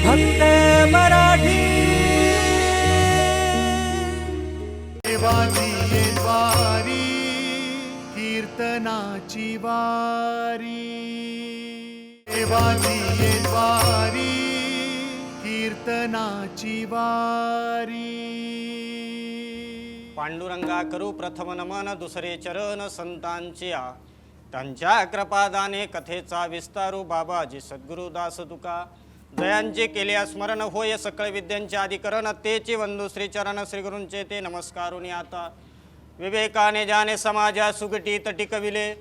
फक्त मराठी. देवाची ये द्वारी कीर्तनाची वारी. देवाची ये द्वारी कीर्तनाची वारी. पांडुरंगा करू प्रथम नमन दुसरे चरण संतांची आ त्यांच्या कृपादाने कथेचा विस्तारू बाबाजी सद्गुरुदास तुका. जयांचे केले स्मरण होय सकळ विद्यांचे अधिकरण तेचे वंदू श्रीचरण श्रीगुरूंचे ते नमस्कारुनी. आता विवेकाने जाने समाजा सुगटीत टिकविले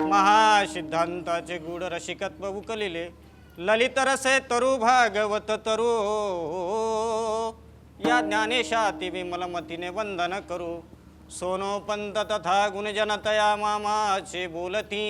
महासिद्धांताचे गूढ रसिकत्व उकलिले. ललित रसे तरु भागवत तरु या ज्ञानेशाती विमल मतीने वंदन करू. सोनोपंत तथा गुणजनतया मामाचे बोलती.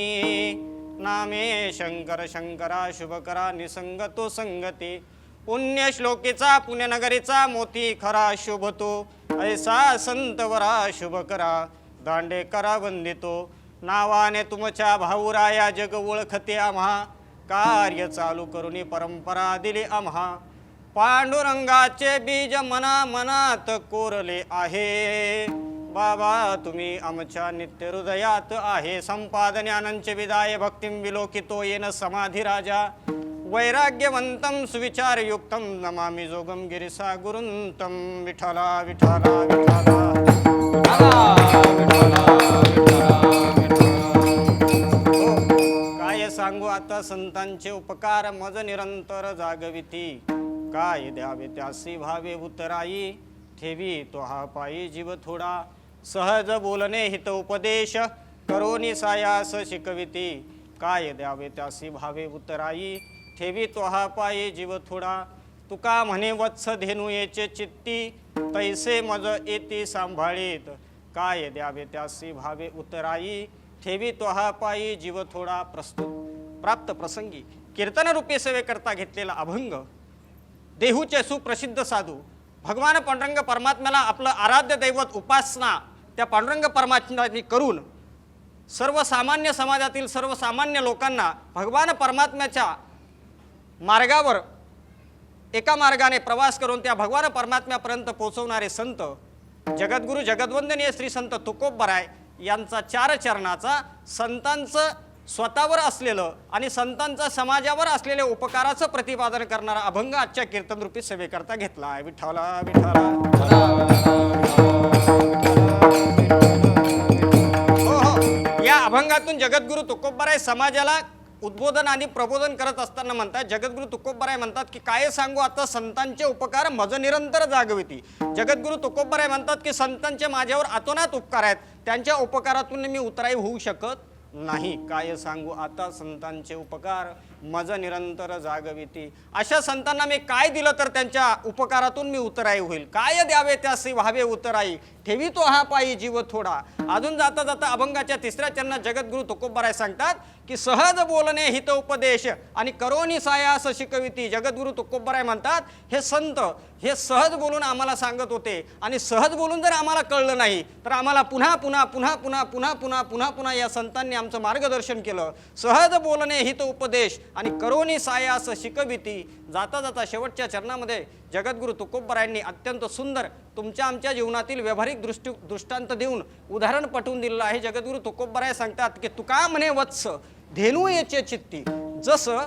नामे शंकर शंकरा शुभकरा निसंगतो संगती. पुण्य श्लोकीचा पुण्यनगरीचा मोती खरा शुभतो. ऐसा संतवरा शुभकरा दांडे करा वंदितो. नावाने तुमच्या भाऊराया जग ओळखते आम्हा. कार्य चालू करुनी परंपरा दिली आम्हा. पांडुरंगाचे बीज मना मनात कोरले आहे. बाबा तुम्ही आमच्या नित्य हृदयात आहे संपादन्यानंच विदाय भक्तिं विलोकितो येन समाधी राजा. वैराग्यवंतं सुविचारयुक्तं नमामि जोगम गिरिसा गुरुंतं विठला विठला विठला हो, काय सांगू आता संतांचे उपकार? मज निरंतर जागविती. काय द्यावे त्यासी भावे उतराई? ठेवी तो हा पायी जीव थोडा. सहज बोलणे हित उपदेश करोनी सायास शिकविती. काय द्यावे त्यासी भावे उतराई ठेवी तो पाये पायी जीव थोडा. तुका म्हणे वत्स धेनू येचे चित्ती. तैसे मज येती सांभाळीत. काय द्यावे त्यासी भावे उतराई ठेवी तो पायी जीव थोडा. प्रस्तुत. प्राप्त प्रसंगी कीर्तनरूपी सेवेकरता घेतलेला अभंग. देहूचे सुप्रसिद्ध साधू भगवान पांडुरंग परमात्म्याला आपलं आराध्य दैवत उपासना त्या पांडुरंग परमात्म्याने करून सर्वसामान्य समाजातील सर्वसामान्य लोकांना भगवान परमात्म्याच्या मार्गावर एका मार्गाने प्रवास करून त्या भगवान परमात्म्यापर्यंत पोहोचवणारे संत जगद्गुरू जगद्वंदनीय श्री संत तुकोबराय यांचा चार चरणाचा संतांचं स्वतःवर असलेलं आणि संतांचा समाजावर असलेल्या उपकाराचं प्रतिपादन करणारा अभंग आजच्या कीर्तनरूपी सेवेकरता घेतला आहे. विठ्ठला विठ्ठला. हो हो. या अभंगातून जगद्गुरू तुकोबराय समाजाला उद्बोधन आणि प्रबोधन करत असताना म्हणतात जगद्गुरु तुकोबराय म्हणतात की काय सांगू आता संतांचे उपकार मज निरंतर जागविती. जगद्गुरु तुकोबराय म्हणतात की संतांचे माझ्यावर आतोनात उपकार आहेत. त्यांच्या उपकारातून मी उतराई होऊ शकत नाही. काय सांगू? आता संतांचे उपकार. मज निरंतर जागविती. अशा संतांना मी काय दिलं तर त्यांच्या उपकारातून मी उतराई होईल? काय द्यावे त्यासी व्हावे उतराई? ठेवी तो हा पायी जीव थोडा. अजून जाता जाता अभंगाच्या तिसऱ्या चरणात जगद्गुरु तुकोबराय सांगतात की सहज बोलणे हित उपदेश आणि करोनी सायास शिकविती. जगद्गुरु तुकोबराय म्हणतात हे संत हे सहज बोलून आम्हाला सांगत होते आणि सहज बोलून जर आम्हाला कळलं नाही तर आम्हाला पुन्हा पुन्हा पुन्हा पुन्हा पुन्हा पुन्हा पुन्हा पुन्हा या संतांनी आमचं मार्गदर्शन केलं. सहज बोलणे हित उपदेश आणि करोनी सायास शिकविती. जाता जाता शेवटच्या चरणामध्ये जगद्गुरू तुकोबरायांनी अत्यंत सुंदर तुमच्या आमच्या जीवनातील व्यावहारिक दृष्टी दृष्टांत देऊन उदाहरण पटवून दिलेलं आहे. जगद्गुरू तुकोबराय सांगतात की तुका म्हणे वत्स धेनू याचे चित्ती. जसं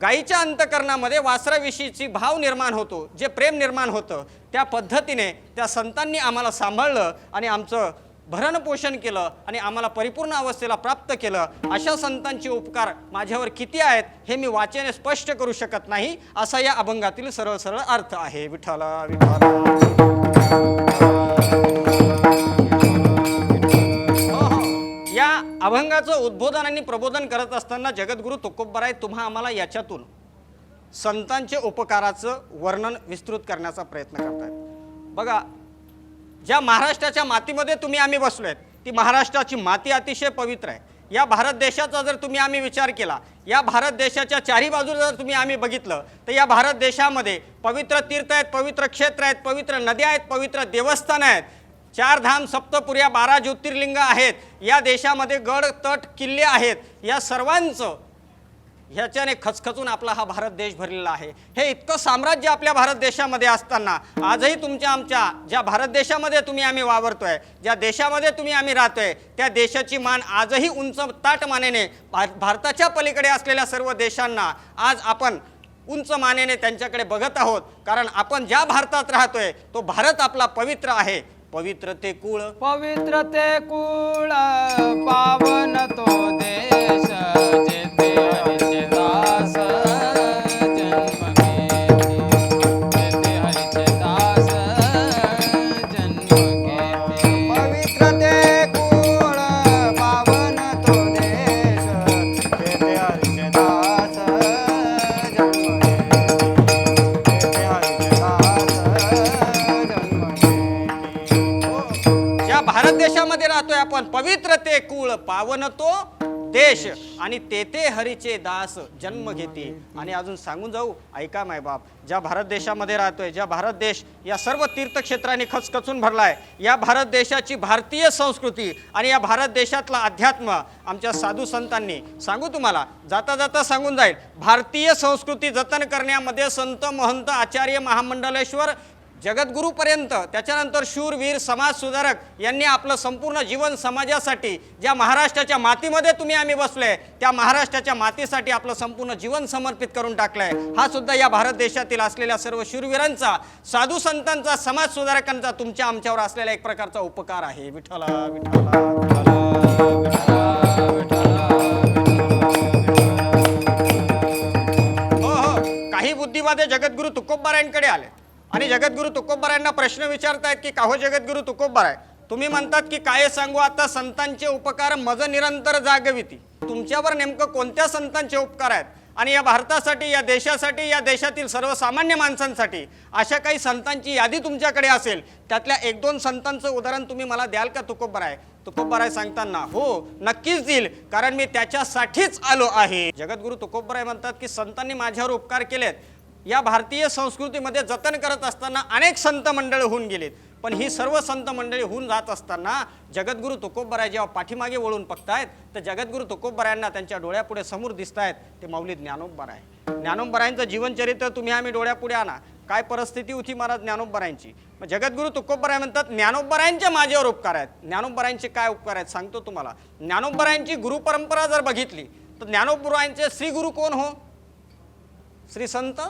गाईच्या अंतकरणामध्ये वासराविषयीची भाव निर्माण होतो जे प्रेम निर्माण होतं त्या पद्धतीने त्या संतांनी आम्हाला सांभाळलं आणि आमचं भरणपोषण केलं आणि आम्हाला परिपूर्ण अवस्थेला प्राप्त केलं अशा संतांचे उपकार माझ्यावर किती आहेत हे मी वाचेने स्पष्ट करू शकत नाही असा या अभंगातील सरळ सरळ अर्थ आहे. विठ्ठला विठ्ठला. हो, हो. या अभंगाचं उद्बोधन आणि प्रबोधन करत असताना जगद्गुरू तुकोबराय तुम्हा आम्हाला याच्यातून संतांचे उपकाराचं वर्णन विस्तृत करण्याचा प्रयत्न करतायत. बघा ज्या महाराष्ट्राच्या मातीमध्ये तुम्ही आम्ही बसलोय ती महाराष्ट्राची माती अतिशय पवित्र आहे. या भारत देशाचा जर तुम्ही आम्ही विचार केला या भारत देशाच्या चारी बाजूला जर तुम्ही आम्ही बघितलं तर या भारत देशामध्ये पवित्र तीर्थ आहेत पवित्र क्षेत्र आहेत पवित्र नद्या आहेत पवित्र देवस्थान आहेत. चार धाम सप्तपुर्या बारा ज्योतिर्लिंग आहेत. या देशामध्ये गड तट किल्ले आहेत. या सर्वांचं ह्याच्याने खचखचून आपला हा भारत देश भरलेला आहे. हे इतकं साम्राज्य आपल्या भारत देशामध्ये असताना आजही तुमच्या आमच्या ज्या भारत देशामध्ये तुम्ही आम्ही वावरतोय ज्या देशामध्ये तुम्ही आम्ही राहतोय त्या देशाची मान आजही उंच ताट मानेने भारताच्या पलीकडे असलेल्या सर्व देशांना आज आपण उंच मानेने त्यांच्याकडे बघत आहोत. कारण आपण ज्या भारतात राहतोय तो भारत आपला पवित्र आहे. पवित्र ते कुळ. पवित्र ते कुळ पावन तो देश. देश आणि तेथे हरीचे दास जन्म घेते. आणि अजून सांगून जाऊ ऐका माय बाप ज्या भारत देशामध्ये राहतोय ज्या भारत देश या सर्व तीर्थक्षेत्रांनी खचखचून भरलाय या भारत देशाची भारतीय संस्कृती आणि या भारत देशातला अध्यात्म आमच्या साधू संतांनी सांगू तुम्हाला जाता जाता सांगून जाईल भारतीय संस्कृती जतन करण्यामध्ये संत महंत आचार्य महामंडलेश्वर जगद्गुरूपर्यंत त्याच्यानंतर शूरवीर समाज सुधारक यांनी आपलं संपूर्ण जीवन समाजासाठी ज्या महाराष्ट्राच्या मातीमध्ये तुम्ही आम्ही बसलोय त्या महाराष्ट्राच्या मातीसाठी आपलं संपूर्ण जीवन समर्पित करून टाकलंय. हा सुद्धा या भारत देशातील असलेल्या सर्व शूरवीरांचा साधू संतांचा समाज सुधारकांचा तुमच्या आमच्यावर असलेला एक प्रकारचा उपकार आहे. विठ्ठला विठ्ठला. हो हो. काही बुद्धिवादे जगद्गुरु तुकोबारायांकडे आले. आणि जगद्गुरु तुकोबारायांना प्रश्न विचारतायत की काहो जगद्गुरु तुकोबाराय? तुम्ही म्हणतात की काय सांगू आता? संतांचे उपकार मज निरंतर जागविती. तुमच्यावर नेमकं कोणत्या संतांचे उपकार आहेत? आणि या भारतासाठी या देशासाठी या देशातील सर्वसामान्य माणसांसाठी अशा काही संतांची यादी तुमच्याकडे असेल त्यातल्या एक दोन संतांचं उदाहरण तुम्ही मला द्याल का तुकोबराय? तुकोबराय सांगताना हो नक्कीच देईल कारण मी त्याच्यासाठीच आलो आहे. जगद्गुरु तुकोबराय म्हणतात की संतांनी माझ्यावर उपकार केलेत या भारतीय संस्कृतीमध्ये जतन करत असताना अनेक संत मंडळ होऊन गेलेत. पण ही सर्व संत मंडळी होऊन जात असताना जगद्गुरु तुकोबराय जेव्हा पाठीमागे वळून बघतायत तर जगद्गुरु तुकोबरायांना त्यांच्या डोळ्यापुढे समोर दिसत आहेत ते माऊली ज्ञानोबराय. ज्ञानोबरायांचं जीवनचरित्र तुम्ही आम्ही डोळ्यापुढे आणा. काय परिस्थिती होती महाराज ज्ञानोबरायांची? मग जगद्गुरु तुकोबराय म्हणतात ज्ञानोबरायांच्या माझ्यावर उपकार आहेत. ज्ञानोबरायांचे काय उपकार आहेत सांगतो तुम्हाला. ज्ञानोबरायांची गुरुपरंपरा जर बघितली तर ज्ञानोबरायांचे श्री गुरु कोण हो? श्री संत?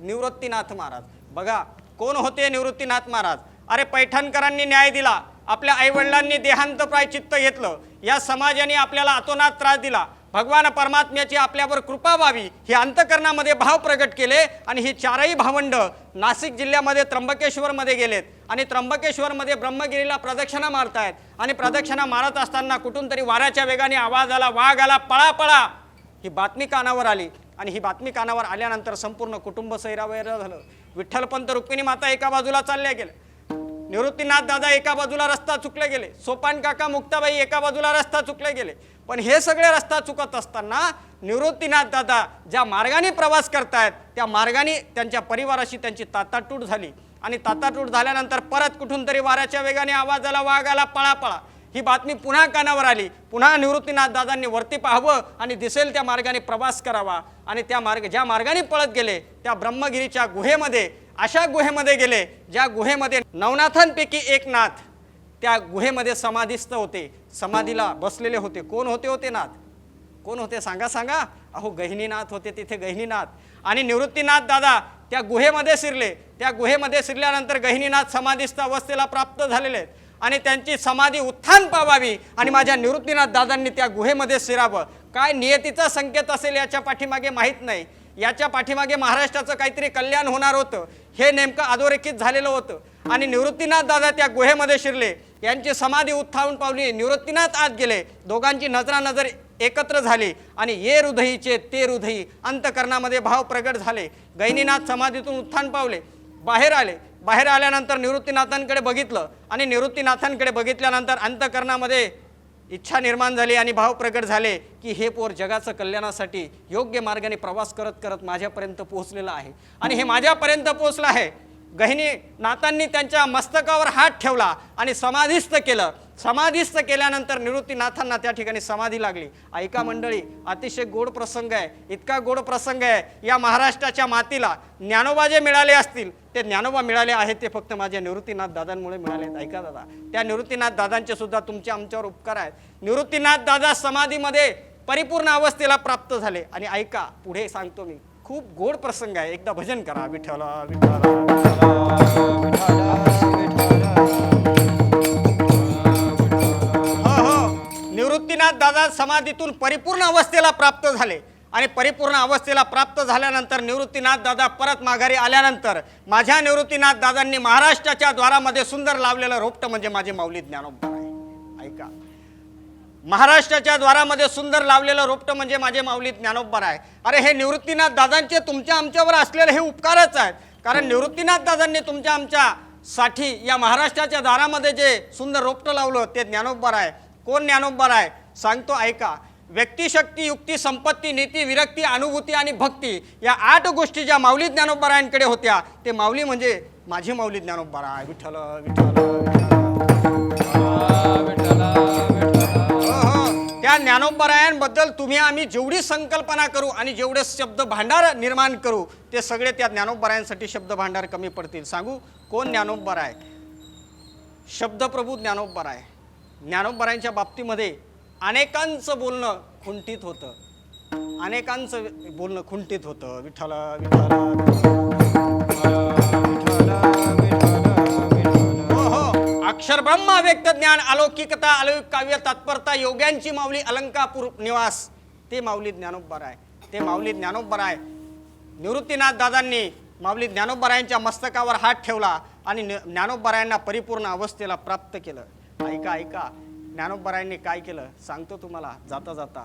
निवृत्तीनाथ महाराज. बघा कोण होते निवृत्तीनाथ महाराज? अरे पैठणकरांनी न्याय दिला आपल्या आईवडिलांनी देहांत प्रायचित्त घेतलं या समाजाने आपल्याला अतोनात त्रास दिला. भगवान परमात्म्याची आपल्यावर कृपा व्हावी हे अंतकरणामध्ये भाव प्रगट केले आणि ही चारही भावंड नाशिक जिल्ह्यामध्ये त्र्यंबकेश्वरमध्ये गेलेत. आणि त्र्यंबकेश्वरमध्ये ब्रह्मगिरीला प्रदक्षिणा मारतायत आणि प्रदक्षिणा मारत असताना कुठून तरी वाऱ्याच्या वेगाने आवाज आला वाघ आला पळा पळा. ही बातमी कानावर आली. आणि ही बातमी कानावर आल्यानंतर संपूर्ण कुटुंब सैरावैर झालं. विठ्ठलपंत रुक्मिणी माता एका बाजूला चालल्या गेल्या. निवृत्तीनाथ दादा एका बाजूला रस्ता चुकले गेले. सोपान काका मुक्ताबाई एका बाजूला रस्ता चुकले गेले. पण हे सगळे रस्ता चुकत असताना निवृत्तीनाथ दादा ज्या मार्गाने प्रवास करतायत त्या मार्गाने त्यांच्या परिवाराशी त्यांची ताताटूट झाली. आणि ताताटूट झाल्यानंतर परत कुठून तरी वाऱ्याच्या वेगाने आवाजाला वाघ आला पळा पळा ही बातमी पुन्हा कानावर आली. पुन्हा निवृत्तीनाथ दादांनी वरती पाहावं आणि दिसेल त्या मार्गाने प्रवास करावा. आणि त्या मार्ग ज्या मार्गाने पळत गेले त्या ब्रह्मगिरीच्या गुहेमध्ये अशा गुहेमध्ये गेले ज्या गुहेमध्ये नवनाथांपैकी एक नाथ त्या गुहेमध्ये समाधीस्थ होते. समाधीला बसलेले होते. कोण होते होते नाथ? कोण होते? सांगा सांगा. अहो गहिनीनाथ होते तिथे गहिनीनाथ. आणि निवृत्तीनाथ दादा त्या गुहेमध्ये शिरले. त्या गुहेमध्ये शिरल्यानंतर गहिनीनाथ समाधीस्थ अवस्थेला प्राप्त झालेले आहेत. आणि त्यांची समाधी उत्थान पावावी आणि माझ्या निवृत्तीनाथ दादांनी त्या गुहेमध्ये शिरावं. काय नियतीचा संकेत असेल याच्या पाठीमागे माहीत नाही. याच्या पाठीमागे महाराष्ट्राचं काहीतरी कल्याण होणार होतं. हे नेमकं अधोरेखित झालेलं होतं. आणि निवृत्तीनाथ दादा त्या गुहेमध्ये शिरले. यांची समाधी उत्थावून पावली निवृत्तीनाथ आत गेले. दोघांची नजरानजर एकत्र झाली. आणि ये हृदयीचे ते हृदयी अंतकरणामध्ये भाव प्रगट झाले. गैनीनाथ समाधीतून उत्थान पावले. बाहेर आले. बाहेर आल्यानंतर निवृत्तीनाथांकडे बघितलं आणि निवृत्तीनाथांकडे बघितल्यानंतर अंतकरणामध्ये इच्छा निर्माण झाली आणि भाव प्रगट झाले की हे पोर जगाचं कल्याणासाठी योग्य मार्गाने प्रवास करत करत माझ्यापर्यंत पोहोचलेलं आहे. आणि हे माझ्यापर्यंत पोहोचलं आहे. गहिनी नाथांनी त्यांच्या मस्तकावर हात ठेवला आणि समाधिस्थ केलं. समाधिस्थ केल्यानंतर निवृत्तीनाथांना त्या ठिकाणी समाधी लागली. ऐका मंडळी अतिशय गोड प्रसंग आहे. इतका गोड प्रसंग आहे. या महाराष्ट्राच्या मातीला ज्ञानोबा जे मिळाले असतील. ते ज्ञानोबा मिळाले आहेत ते फक्त माझ्या निवृत्तीनाथ दादांमुळे मिळाले आहेत. ऐका दादा. त्या निवृत्तीनाथ दादांचे सुद्धा तुमचे आमच्यावर उपकार आहेत. निवृत्तीनाथ दादा समाधीमध्ये परिपूर्ण अवस्थेला प्राप्त झाले. आणि ऐका पुढे सांगतो मी. खूप गोड प्रसंग आहे. एकदा भजन करा विठ्ठला विठ्ठला हो हो. निवृत्तीनाथ दादा समाधीतून परिपूर्ण अवस्थेला प्राप्त झाले. आणि परिपूर्ण अवस्थेला प्राप्त झाल्यानंतर निवृत्तीनाथ दादा परत माघारी आल्यानंतर माझ्या निवृत्तीनाथ दादांनी महाराष्ट्राच्या द्वारामध्ये सुंदर लावलेलं रोपटं म्हणजे माझे माऊली ज्ञानोबा आहे. ऐका. महाराष्ट्राच्या द्वारामध्ये सुंदर लावलेलं रोपटं म्हणजे माझे माऊली ज्ञानोबर आहे. अरे हे निवृत्तीनाथ दादांचे तुमच्या आमच्यावर असलेले हे उपकारच आहेत. कारण निवृत्तीनाथ दादांनी तुमच्या आमच्या साठी या महाराष्ट्राच्या दारामध्ये जे सुंदर रोपटं लावलं ते ज्ञानोबर आहे. कोण ज्ञानोबर आहे? सांगतो ऐका. व्यक्तिशक्ती युक्ती संपत्ती नीती विरक्ती अनुभूती आणि भक्ती या आठ गोष्टी ज्या माऊली ज्ञानोबरायांकडे होत्या ते माऊली म्हणजे माझी माऊली ज्ञानोबरा आहे. विठ्ठल विठ्ठल. हो. ज्ञानोबरायांबद्दल तुम्ही आम्ही जेवढी संकल्पना करू आणि जेवढे शब्द भांडार निर्माण करू ते सगळे त्या ज्ञानोबरायांसाठी शब्द भांडार कमी पडतील. सांगू कोण ज्ञानोबर आहे शब्दप्रभू ज्ञानोबर आहे ज्ञानोबरायांच्या बाबतीमध्ये अनेकांचं बोलणं खुंटीत होतं. अनेकांचं बोलणं खुंटीत होतं. विठ्ठल विठ्ठल हो व्यक्त ज्ञान अलौकिकता अलौकिक काव्य तत्परता योग्यांची माऊली अलंकापूर निवास. ते माऊली ज्ञानोबर आहे. ते माऊली ज्ञानोबर आहे. निवृत्तीनाथ दादांनी माऊली ज्ञानोबरायांच्या मस्तकावर हात ठेवला आणि ज्ञानोबरायांना परिपूर्ण अवस्थेला प्राप्त केलं. ऐका ऐका. ज्ञानोबरायांनी काय केलं? सांगतो तुम्हाला. जाता जाता.